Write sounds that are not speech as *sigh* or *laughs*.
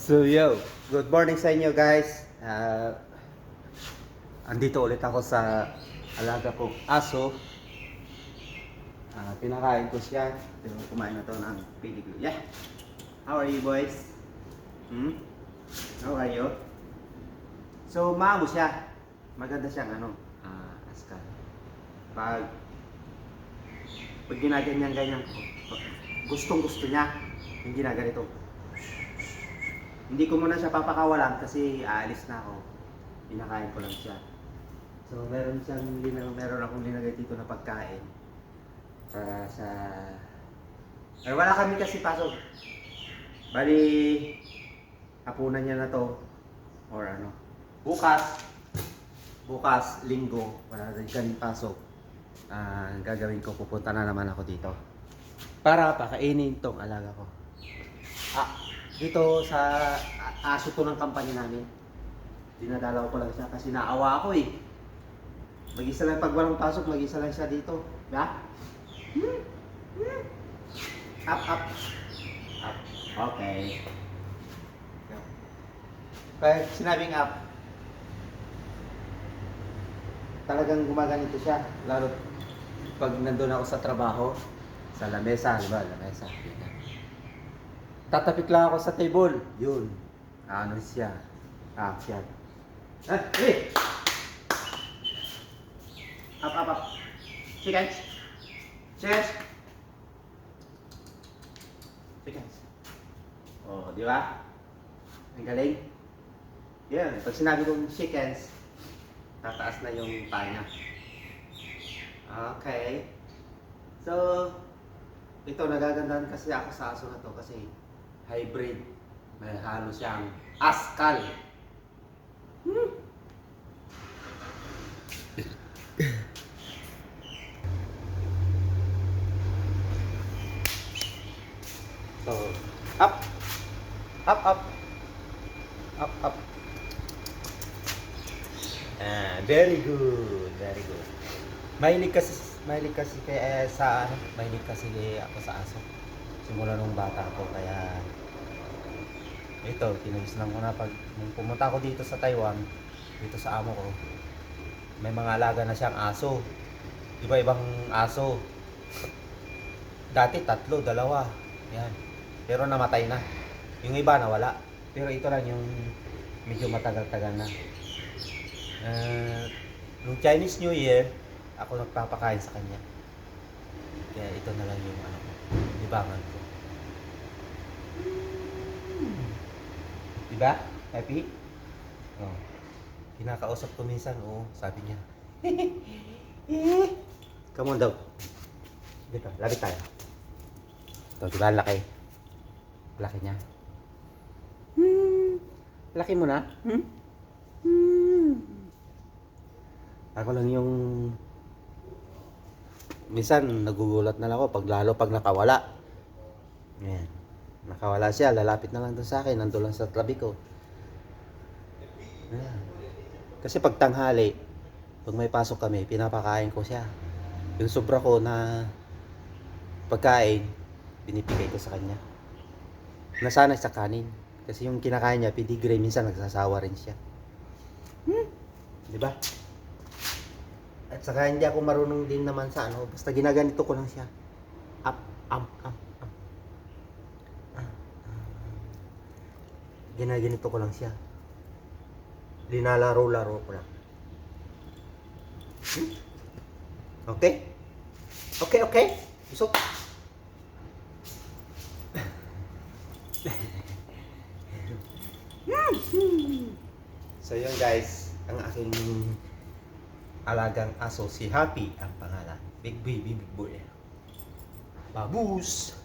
So yo, good morning sa inyo guys. Ah, andito ulit ako sa alaga kong aso. Ah, pinakain ko siya. Pero kumain na to ng pedigree. Yeah. How are you boys? Hmm? How are you? So, maamo siya. Maganda siyang ano, ah, askal. Pag pag ginaganyan-ganyan ko, gustong gusto niya yung ginaganito. Hindi ko muna siya papakawalan kasi aalis na ako. Pinakain ko lang siya. So meron siyang linag meron akong linagay dito na pagkain. Para sa Ay wala kami kasi pasok. Bali hapunan niya na to or ano. Bukas bukas linggo wala rin kami pasok. Ah, gagawin ko pupunta na naman ako dito. Para pakainin tong alaga ko. Ah, dito sa aso to ng company namin. Dinadalaw ko lang siya kasi naawa ako eh. Mag-isa lang pag walang pasok, mag-isa lang siya dito. Ya? Up, up. Up. Okay. Pag sinabing up, talagang gumaganito siya. Lalo pag nandun ako sa trabaho, sa lamesa, di ba? Lamesa. Ganyan. Tatapik lang ako sa table. Yun. Ano siya? Action. Ah, hey! Up, up, up. Chicken. Chicken. Chicken. Oh, di ba? Ang galing. Yan. Pag sinabi kong chickens, tataas na yung paa niya. Okay. So, ito nagagandahan kasi ako sa aso na to kasi hybrid. May halo siyang askal. Hmm. So, up. Up, up. Up, up. Ah, very good. Very good. Mahilig kasi mahilig kasi kaya sa ano, mahilig kasi ako sa aso. Simula nung bata ako kaya ito, kinagisnan ko na pag nung pumunta ako dito sa Taiwan, dito sa amo ko, may mga alaga na siyang aso. Iba-ibang aso. Dati tatlo, dalawa. Yan. Pero namatay na. Yung iba nawala. Pero ito lang yung medyo matagal-tagal na. Uh, nung Chinese New Year, ako nagpapakain sa kanya. Kaya ito na lang yung ano ko, libangan ko. Diba? Happy? Oh. Kinakausap ko minsan, oo, sabi niya. *laughs* Come on daw. Dito, lapit tayo. Ito, diba laki? Laki niya. Hmm. Laki mo na? Hmm? Hmm. Ako lang yung minsan nagugulat na lang ako pag lalo pag nakawala. Ayan. Nakawala siya, lalapit na lang doon sa akin, nandun lang sa tabi ko. Ayan. Kasi pag tanghali, pag may pasok kami, pinapakain ko siya. Yung sobra ko na pagkain, binibigay ko sa kanya. Nasanay sa kanin. Kasi yung kinakain niya, pedigree, minsan nagsasawa rin siya. Hmm? Di ba? At saka hindi ako marunong din naman sa ano, basta ginaganito ko lang siya. Up, up, up, up. Ah, ah. Ginaganito ko lang siya. Linalaro-laro ko lang. Hmm? Okay? Okay, okay? Busog? So yun guys, ang aking alagang aso si Happy ang pangalan. Big baby, big boy. Babus!